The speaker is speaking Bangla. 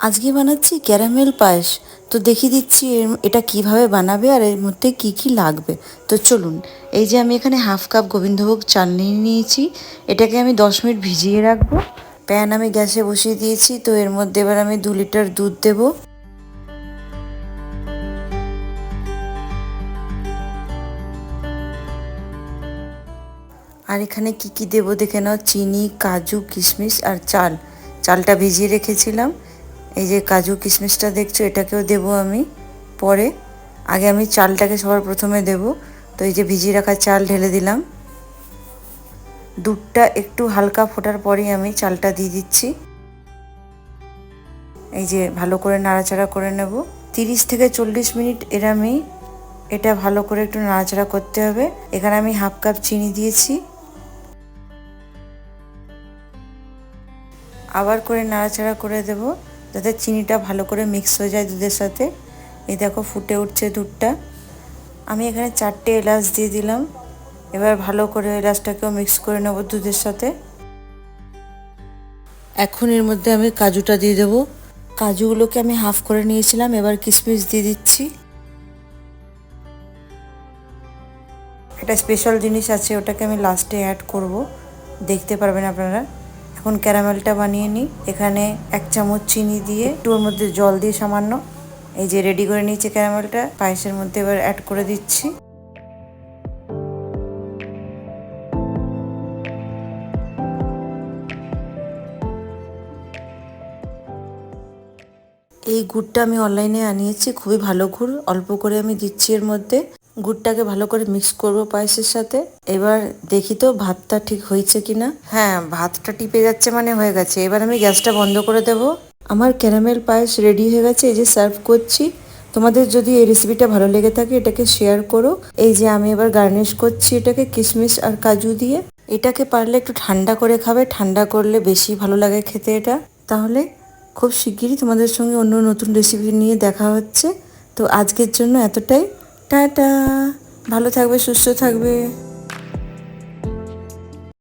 আজকে বানাচ্ছি ক্যারামেল পায়েস। তো দেখিয়ে দিচ্ছি এটা কীভাবে বানাবে আর এর মধ্যে কি কি লাগবে। তো চলুন, এই যে আমি এখানে হাফ কাপ গোবিন্দভোগ চাল নিয়ে নিয়েছি। এটাকে আমি দশ মিনিট ভিজিয়ে রাখব। প্যান আমি গ্যাসে বসিয়ে দিয়েছি, তো এর মধ্যে এবার আমি দু লিটার দুধ দেবো। আর এখানে কি কি দেবো দেখে নাও, চিনি, কাজু, কিশমিশ আর চাল। চালটা ভিজিয়ে রেখেছিলাম। এই যে কাজু কিশমিশটা দেখছ, এটাকেও দেবো আমি পরে। আগে আমি চালটাকে সবার প্রথমে দেব। তো এই যে ভিজিয়ে রাখা চাল ঢেলে দিলাম। দুধটা একটু হালকা ফোটার পরেই আমি চালটা দিয়ে দিচ্ছি। এই যে ভালো করে নাড়াচাড়া করে নেব। তিরিশ থেকে চল্লিশ মিনিট এর আমি এটা ভালো করে একটু নাড়াচাড়া করতে হবে। এখানে আমি হাফ কাপ চিনি দিয়েছি। আবার করে নাড়াচাড়া করে দেব। যাতে চিনিটা ভালো করে মিক্স হয়ে যায় দুধের সাথে। এই দেখো ফুটে উঠছে দুধটা। আমি এখানে চারটে এলাচ দিয়ে দিলাম। এবার ভালো করে এলাচটাকেও মিক্স করে নেব দুধের সাথে। এখন এর মধ্যে আমি কাজুটা দিয়ে দেবো। কাজুগুলোকে আমি হাফ করে নিয়েছিলাম, এবার কিশমিশ দিয়ে দিচ্ছি। একটা স্পেশাল জিনিস আছে, ওটাকে আমি লাস্টে অ্যাড করব। দেখতে পারবেন আপনারা। এখন ক্যারামেলটা বানিয়ে নিই। এখানে এক চামচ চিনি দিয়ে ওর মধ্যে জল দিয়ে সামান্য। এই যে রেডি করে নিয়েছি ক্যারামেলটা, পায়েসের মধ্যে এবার অ্যাড করে দিচ্ছি। এই গুড়টা আমি অনলাইনে আনিয়েছি, খুবই ভালো গুড়। অল্প করে আমি দিচ্ছি এর মধ্যে। গুড়টাকে ভালো করে মিক্স করব পায়েসের সাথে। এবার দেখি তো ভাতটা ঠিক হয়েছে কিনা। হ্যাঁ ভাতটা টিপে যাচ্ছে মানে হয়ে গেছে। এবার আমি গ্যাসটা বন্ধ করে দেব। আমার ক্যারামেল পায়েস রেডি হয়ে গেছে, এই যে সার্ভ করছি। তোমাদের যদি এই রেসিপিটা ভালো লেগে থাকে, এটাকে শেয়ার করো। এই যে আমি এবার গার্নিশ করছি এটাকে কিশমিশ আর কাজু দিয়ে। এটাকে পারলে একটু ঠান্ডা করে খাবে, ঠান্ডা করলে বেশি ভালো লাগে খেতে এটা। তাহলে খুব শিগগিরই তোমাদের সঙ্গে অন্য নতুন রেসিপি নিয়ে দেখা হচ্ছে। তো আজকের জন্য এতটাই। টাটা। ভালো থাকবে সুস্থ থাকবে।